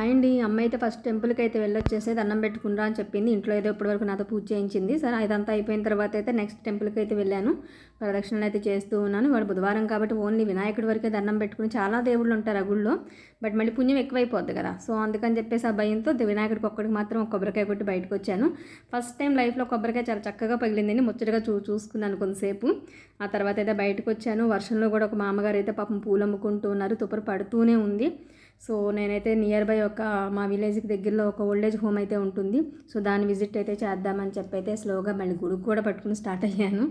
And ఈ అమ్మ అయితే ఫస్ట్ టెంపుల్కి అయితే వెళ్ళొచ్చేసి దండం పెట్టుకుంటా అని చెప్పింది. ఇంట్లో ఏదో ఇప్పటివరకు నాతో పూజ చేయించింది. సరే ఇదంతా అయిపోయిన తర్వాత అయితే నెక్స్ట్ టెంపుల్కి అయితే వెళ్ళాను. ప్రదక్షిణలు అయితే చేస్తూ ఉన్నాను. వాడు బుధవారం కాబట్టి ఓన్లీ వినాయకుడి వరకే దండం పెట్టుకుని చాలా దేవుళ్ళు ఉంటారు ఆ గుళ్ళో. బట్ మళ్ళీ పుణ్యం ఎక్కువైపోద్ది కదా. సో అందుకని చెప్పేసి ఆ భయంతో వినాయకుడికి ఒక్కడికి మాత్రం ఒక కొబ్బరికాయ కొట్టి బయటకు వచ్చాను. ఫస్ట్ టైం లైఫ్లో కొబ్బరికాయ చాలా చక్కగా పగిలిందని ముచ్చటగా చూ చూసుకున్నాను కొంతసేపు. ఆ తర్వాత అయితే బయటకు వచ్చాను. వర్షంలో కూడా ఒక మామగారు అయితే పాపం పూలు అమ్ముకుంటూ ఉన్నారు. తుప్పరు పడుతూనే ఉంది. సో నేనైతే నియర్ బై ఒక మా విలేజ్కి దగ్గరలో ఒక ఓల్డేజ్ హోమ్ అయితే ఉంటుంది. సో దాన్ని విజిట్ అయితే చేద్దామని చెప్పి అయితే స్లోగా మళ్ళీ గుడికి కూడా పట్టుకుని స్టార్ట్ అయ్యాను.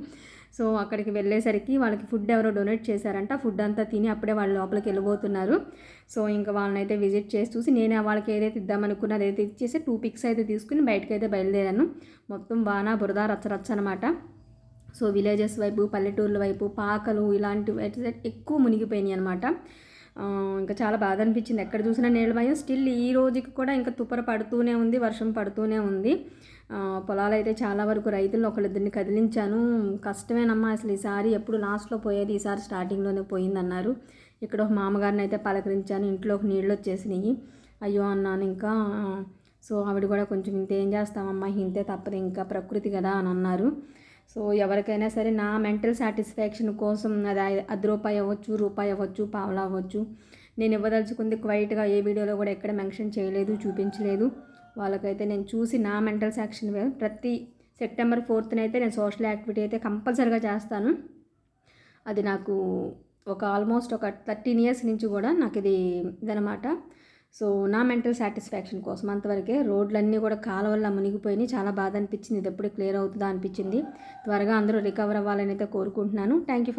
సో అక్కడికి వెళ్ళేసరికి వాళ్ళకి ఫుడ్ ఎవరో డొనేట్ చేశారంట. ఫుడ్ అంతా తిని అప్పుడే వాళ్ళు లోపలికి వెళ్ళిపోతున్నారు. సో ఇంకా వాళ్ళని అయితే విజిట్ చేసి చూసి నేను వాళ్ళకి ఏదైతే ఇద్దామనుకున్నా అదైతే ఇచ్చేసి టూ పిక్స్ అయితే తీసుకుని బయటకు అయితే బయలుదేరాను. మొత్తం వాన బురద రచ్చరచ్చ అనమాట సో విలేజెస్ వైపు పల్లెటూర్ల వైపు పాకలు ఇలాంటివి ఎక్కువ మునిగిపోయినాయి అనమాట ఇంకా చాలా బాధ అనిపించింది ఎక్కడ చూసినా నీళ్ళమయం స్టిల్ ఈ రోజుకి కూడా ఇంకా తుప్పర పడుతూనే ఉంది వర్షం పడుతూనే ఉంది. పొలాలు అయితే చాలా వరకు రైతులను ఒకళ్ళిద్దరిని కదిలించాను. కష్టమేనమ్మా అసలు ఈసారి ఎప్పుడు లాస్ట్లో పోయేది? ఈసారి స్టార్టింగ్లోనే పోయిందన్నారు. ఇక్కడ ఒక మామగారిని అయితే పలకరించాను. ఇంట్లోకి నీళ్ళు వచ్చేసినాయి అయ్యో అన్నాను ఇంకా. సో ఆవిడ కూడా కొంచెం ఇంతేం చేస్తామమ్మా ఇంతే తప్పదు. ఇంకా ప్రకృతి కదా అని అన్నారు. సో ఎవరికైనా సరే నా మెంటల్ సాటిస్ఫాక్షన్ కోసం అది అది రూపాయి అవ్వచ్చు రూపాయి అవ్వచ్చు పావలా అవ్వచ్చు. నేను ఇవ్వదలుచుకుంది క్వైట్గా ఏ వీడియోలో కూడా ఎక్కడ మెన్షన్ చేయలేదు చూపించలేదు. వాళ్ళకైతే నేను చూసి నా మెంటల్ సాక్షన్ ప్రతి సెప్టెంబర్ ఫోర్త్నైతే అయితే నేను సోషల్ యాక్టివిటీ అయితే కంపల్సరీగా చేస్తాను. అది నాకు ఒక ఆల్మోస్ట్ ఒక థర్టీన్ ఇయర్స్ నుంచి కూడా నాకు ఇది ఇదనమాట సో నా మెంటల్ సాటిస్ఫాక్షన్ కోసం అంతవరకే రోడ్లన్నీ కూడా కాలువల్ల మునిగిపోయినాయి. చాలా బాధ అనిపించింది. ఇది ఎప్పుడు క్లియర్ అవుతుందా అనిపించింది. త్వరగా అందరూ రికవర్ అవ్వాలని అయితే కోరుకుంటున్నాను. Thank you